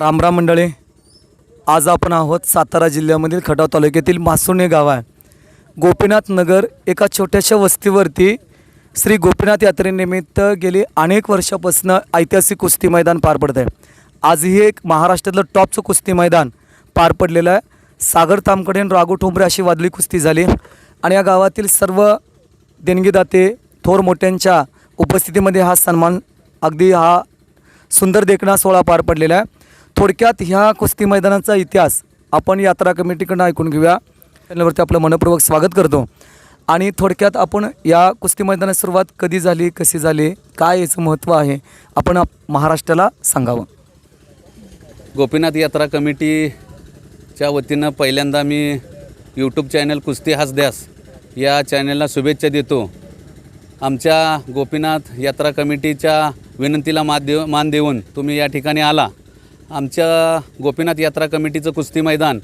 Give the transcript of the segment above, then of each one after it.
रामराम मंडळे. आज आपण आहोत सातारा जिल्ह्यामधील खटाव तालुक्यातील मासुणे गाव आहे. गोपीनाथ नगर एका छोट्याशा वस्तीवरती श्री गोपीनाथ यात्रेनिमित्त गेली अनेक वर्षापासून ऐतिहासिक कुस्ती मैदान पार पडत आहे आजही एक महाराष्ट्रातलं टॉपचं कुस्ती मैदान पार पडलेलं आहे. सागर तामकडे आणि राघू ठोंबरे अशी वादळी कुस्ती झाली. आणि या गावातील सर्व देणगीदाते थोर मोठ्यांच्या उपस्थितीमध्ये हा सन्मान अगदी हा सुंदर देखणा सोहळा पार पडलेला आहे. थोडक्यात ह्या कुस्ती मैदानाचा इतिहास आपण यात्रा कमिटीकडनं ऐकून घेऊया. चॅनलवरती आपलं मनपूर्वक स्वागत करतो. आणि थोडक्यात आपण या कुस्ती मैदानात सुरुवात कधी झाली कशी झाली काय याचं महत्त्व आहे आपण आप- महाराष्ट्राला सांगावं. गोपीनाथ यात्रा कमिटीच्या वतीनं पहिल्यांदा मी यूट्यूब चॅनल कुस्ती हसद्यास या चॅनलला शुभेच्छा देतो. आमच्या गोपीनाथ यात्रा कमिटीच्या विनंतीला मान देव मान देऊन तुम्ही या ठिकाणी आला. आमच्या गोपीनाथ यात्रा कमिटीचं कुस्ती मैदान.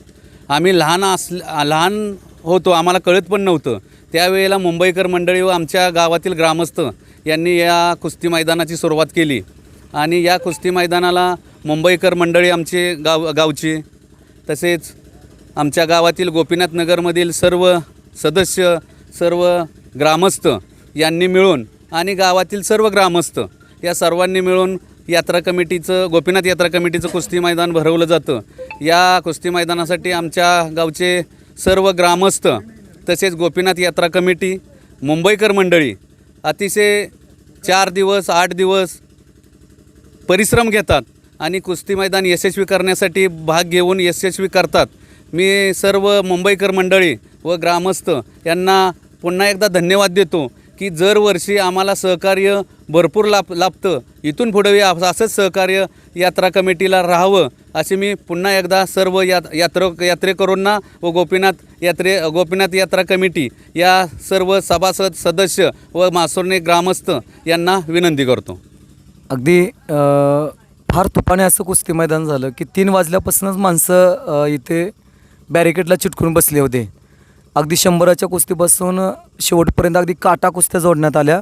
आम्ही लहान अस लहान होतो आम्हाला कळत पण नव्हतं. त्यावेळेला मुंबईकर मंडळी व आमच्या गावातील ग्रामस्थ यांनी या कुस्ती मैदानाची सुरुवात केली. आणि या कुस्ती मैदानाला मुंबईकर मंडळी आमचे गाव गावची तसेच आमच्या गावातील गोपीनाथ नगरमधील सर्व सदस्य सर्व ग्रामस्थ यांनी मिळून आणि गावातील सर्व ग्रामस्थ या सर्वांनी मिळून यात्रा कमिटीचं गोपीनाथ यात्रा कमिटीचं कुस्ती मैदान भरवलं जातं. या कुस्ती मैदानासाठी आमच्या गावचे सर्व ग्रामस्थ तसेच गोपीनाथ यात्रा कमिटी मुंबईकर मंडळी अतिशय चार दिवस आठ दिवस परिश्रम घेतात आणि कुस्ती मैदान यशस्वी करण्यासाठी भाग घेऊन यशस्वी करतात. मी सर्व मुंबईकर मंडळी व ग्रामस्थ यांना पुन्हा एकदा धन्यवाद देतो. की दरवर्षी आम्हाला सहकार्य भरपूर लाभ लाभतं इथून पुढे असंच सहकार्य यात्रा कमिटीला राहावं असे मी पुन्हा एकदा सर्व यात यात्र यात्रेकरूंना व गोपीनाथ यात्रे गोपीनाथ यात्रा कमिटी या सर्व सभासद सदस्य व मासुर्णे ग्रामस्थ यांना विनंती करतो. अगदी फार तुफाने असं कुस्ती मैदान झालं की तीन वाजल्यापासूनच माणसं इथे बॅरिकेडला चिटकून बसले होते. अगदी शंभराच्या कुस्तीपासून शेवटपर्यंत अगदी काटा कुस्त्या जोडण्यात आल्या.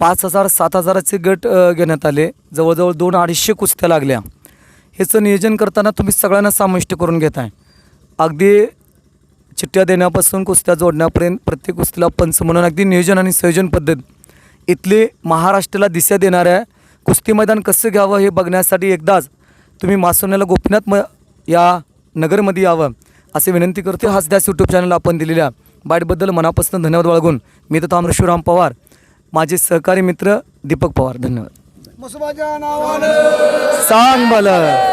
पाच हजार सात हजाराचे गट घेण्यात आले. जवळजवळ दोन अडीचशे कुस्त्या लागल्या. ह्याचं नियोजन करताना तुम्ही सगळ्यांना समाविष्ट करून घेताय. अगदी चिठ्ठ्या देण्यापासून कुस्त्या जोडण्यापर्यंत प्रत्येक कुस्तीला पंच म्हणून अगदी नियोजन आणि संयोजन पद्धत. इथले महाराष्ट्राला दिशा देणाऱ्या कुस्ती मैदान कसं घ्यावं हे बघण्यासाठी एकदाच तुम्ही मासोन्याला गोपीनाथ म या नगरमध्ये यावं. असे विनंती करतो हाच त्याच यूट्यूब चॅनल आपण दिलेल्या बाईटबद्दल मनापासून धन्यवाद बाळगून. मी तर ताम्रशिवराम पवार. माझे सहकारी मित्र दीपक पवार धन्यवाद. सांग मला.